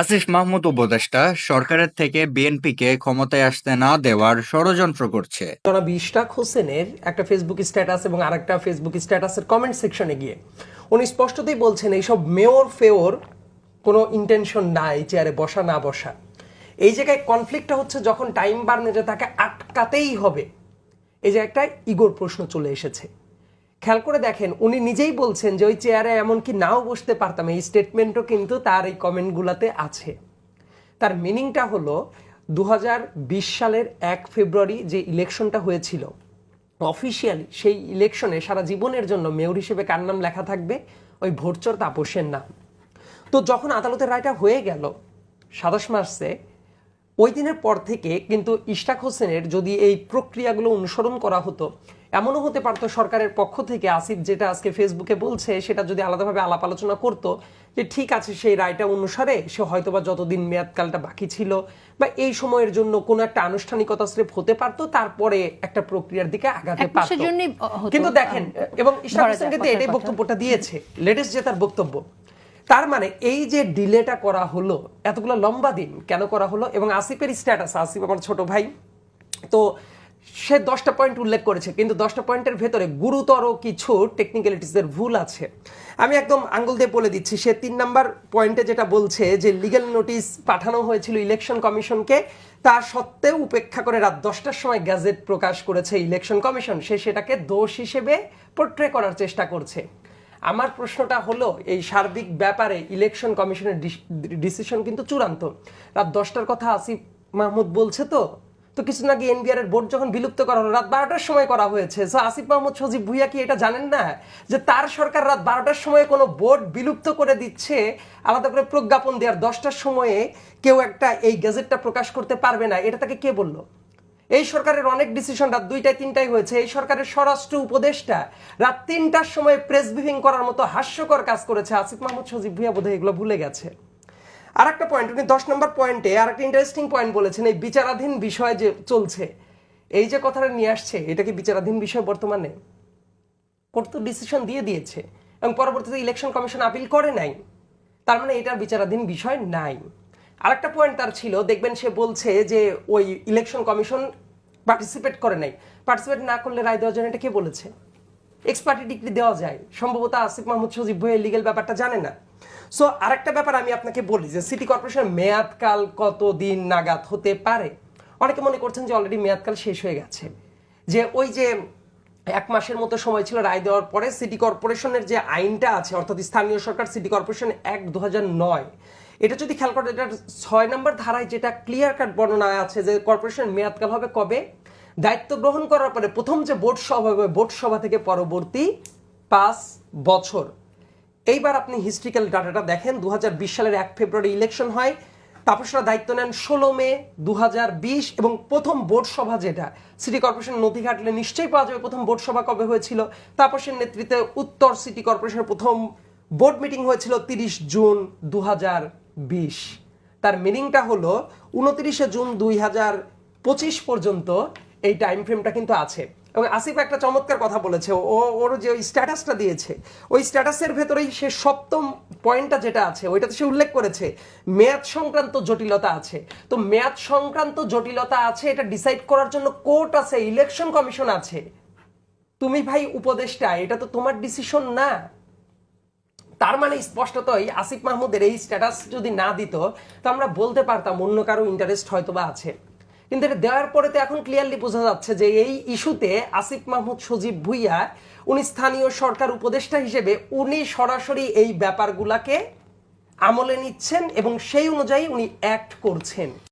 আসিফ মাহমুদ উপদেষ্টা সরকারের থেকে বিএনপিকে ক্ষমতায় আসতে না দেওয়ার ষড়যন্ত্র করছে। তারা ইশরাক হোসেনের একটা ফেসবুক স্ট্যাটাস এবং আরেকটা ফেসবুক স্ট্যাটাসের কমেন্ট সেকশনে গিয়ে। উনি স্পষ্টতই বলছেন, এইসব মেয়র ফেওর কোনো ইন্টেনশন নাই, চেয়ারে বসা না বসা। এই জায়গায় কনফ্লিক্টটা হচ্ছে যখন টাইম বাড়নেতে তাকে আটকাতেই হবে। এই যে একটা ইগোর প্রশ্ন চলে এসেছে। খেয়াল করে দেখেন, উনি নিজেই বলছেন যে ওই চেয়ারে এমনকি নাও বসতে পারতাম। এই স্টেটমেন্টও কিন্তু তার এই কমেন্টগুলোতে আছে। তার মিনিংটা হলো দু হাজার বিশ সালের এক ফেব্রুয়ারি যে ইলেকশনটা হয়েছিল অফিসিয়ালি সেই ইলেকশনে সারা জীবনের জন্য মেয়র হিসেবে কার নাম লেখা থাকবে? ওই ভোটচর তাপসের নাম। তো যখন আদালতের রায়টা হয়ে গেল, সাতাশ মার্চে ওই দিনের পর থেকে কিন্তু ইশতাক হোসেনের যদি এই প্রক্রিয়াগুলো অনুসরণ করা হতো এমনও হতে পারতো সরকারের পক্ষ থেকে আসিফ যেটা আজকে ফেসবুকে বলছে সেটা যদি আলাদাভাবে আলাপ আলোচনা করতো যে ঠিক আছে সেই রায়টা অনুসারে সে হয়তোবা যতদিন মেয়াদকালটা বাকি ছিল বা এই সময়ের জন্য কোনো একটা আনুষ্ঠানিকতা স্রেফ হতে পারতো তারপরে একটা প্রক্রিয়ার দিকে আগাতে পারতো। কিন্তু দেখেন এবং ইশরাক হোসেন কিন্তু এটাই বক্তব্যটা দিয়েছে লেটেস্ট যে তার বক্তব্য তার মানে এই যে ডিলেটা করা হলো, এতগুলো লম্বা দিন কেন করা হলো এবং আসিফের স্ট্যাটাস আসিফ আমার ছোট ভাই, তো সে দশটা পয়েন্ট উল্লেখ করেছে, কিন্তু দশটা পয়েন্টের ভেতরে গুরুতর কিছু টেকনিক্যালিটিসের ভুল আছে। আমি একদম আঙ্গুল দিয়ে বলে দিচ্ছি, সে তিন নাম্বার পয়েন্টে যেটা বলছে যে লিগ্যাল নোটিশ পাঠানো হয়েছিল ইলেকশন কমিশনকে, তা সত্ত্বেও উপেক্ষা করে রাত দশটার সময় গ্যাজেট প্রকাশ করেছে ইলেকশন কমিশন। সে সেটাকে দোষ হিসেবে পোট্রে করার চেষ্টা করছে। আমার প্রশ্নটা হলো, এই সার্বিক ব্যাপারে ইলেকশন কমিশনের ডিসিশন কিন্তু চূড়ান্ত। রাত দশটার কথা আসিফ মাহমুদ বলছে তো তো কিছুদিন আগে এনবিআর এর বোর্ড যখন বিলুপ্ত করা হলো, রাত বারোটার সময় করা হয়েছে। সো আসিফ মাহমুদ সজীব ভুইয়া কি এটা জানেন না? যে তার সরকার রাত বারোটার সময় কোনো বোর্ড বিলুপ্ত করে দিচ্ছে, আলাদা করে প্রজ্ঞাপন দেওয়ার দশটার সময়ে কেউ একটা এই গেজেটটা প্রকাশ করতে পারবে না। এটা তাকে কে বলল? এই সরকারের অনেক ডিসিশন রাত দুইটায়, তিনটায় হয়েছে। এই সরকারের স্বরাষ্ট্র উপদেষ্টা রাত তিনটার সময় প্রেস ব্রিফিং করার মতো হাস্যকর কাজ করেছে আসিফ মাহমুদ সজীব। ভুইয়া বোধহয় এগুলো ভুলে গেছে। আর একটা পয়েন্ট উনি দশ নম্বর পয়েন্টে আর একটা ইন্টারেস্টিং পয়েন্ট বলেছেন, এই বিচারাধীন বিষয় যে চলছে। এই যে কথাটা নিয়ে আসছে, এটা কি বিচারাধীন বিষয় বর্তমানে? কোর্ট তো ডিসিশন দিয়ে দিয়েছে এবং পরবর্তীতে ইলেকশন কমিশন আপিল করে নাই। তার মানে এটার বিচারাধীন বিষয় নাই। আরেকটা পয়েন্ট তার ছিল, দেখবেন সে বলছে যে ওই ইলেকশন কমিশন পার্টিসিপেট করে নাই। পার্টিসিপেট না করলে রায় দেওয়ার জন্য এটা কে বলেছে? এক্সপার্টি ডিগ্রি দেওয়া যায়। সম্ভবত আসিফ মাহমুদ সজিব ভুইয়া লিগেল ব্যাপারটা জানে না। সো আরেকটা ব্যাপার আমি আপনাকে বলি যে সিটি কর্পোরেশনের মেয়াদকাল কতদিন নাগাদ হতে পারে? অনেকে মনে করছেন যে অলরেডি মেয়াদকাল শেষ হয়ে গেছে। যে ওই যে এক মাসের মতো সময় ছিল রায় দেওয়ার পরে সিটি কর্পোরেশনের যে আইনটা আছে, অর্থাৎ স্থানীয় সরকার সিটি কর্পোরেশন অ্যাক্ট দু নয় এটা যদি খেয়াল করেন, এটা ছয় নম্বর ধারায় যেটা ক্লিয়ার কাট বর্ণনা আছে যে কর্পোরেশন মেয়াদকাল হবে কবে? দায়িত্ব গ্রহণ করার পরে প্রথম যে বোর্ড সভা হবে, বোর্ড সভা থেকে পরবর্তী পাঁচ বছর। এইবার আপনি হিস্ট্রিক্যাল ডাটাটা দেখেন, দুহাজার বিশ সালের এক ফেব্রুয়ারি ইলেকশন হয়, তাপসরা দায়িত্ব নেন ষোলো মে দু হাজার বিশ এবং প্রথম বোর্ড সভা যেটা সিটি কর্পোরেশন নথি ঘাটলে নিশ্চয়ই পাওয়া যাবে প্রথম বোর্ড সভা কবে হয়েছিল। তাপসের নেতৃত্বে উত্তর সিটি কর্পোরেশনের প্রথম বোর্ড মিটিং হয়েছিল তিরিশ জুন দু হাজার তার মিনিংটা হলো উনত্রিশে জুন দুই হাজার পঁচিশ পর্যন্ত এই টাইম ফ্রেমটা কিন্তু আছে। এবং আসিফ একটা চমৎকার কথা বলেছে। ও, ওর যে ওই স্ট্যাটাসটা দিয়েছে, ওই স্ট্যাটাসের ভেতরেই সে সপ্তম পয়েন্টটা যেটা আছে, ওইটাতে সে উল্লেখ করেছে, মেয়াদ সংক্রান্ত জটিলতা আছে। তো মেয়াদ সংক্রান্ত জটিলতা আছে, এটা ডিসাইড করার জন্য কোর্ট আছে ইলেকশন কমিশন আছে। তুমি ভাই উপদেষ্টা, এটা তো তোমার ডিসিশন না। তার মানে স্পষ্টতই আসিফ মাহমুদের এই স্ট্যাটাস যদি না দিত, তো আমরা বলতে পারতাম অন্য কারও ইন্টারেস্ট হয়তো বা আছে। কিন্তু এটা দেওয়ার পরে তো এখন ক্লিয়ারলি বোঝা যাচ্ছে যে এই ইস্যুতে আসিফ মাহমুদ সজীব ভুইয়া, উনি স্থানীয় সরকার উপদেষ্টা হিসেবে উনি সরাসরি এই ব্যাপারগুলাকে আমলে নিচ্ছেন এবং সেই অনুযায়ী উনি অ্যাক্ট করছেন।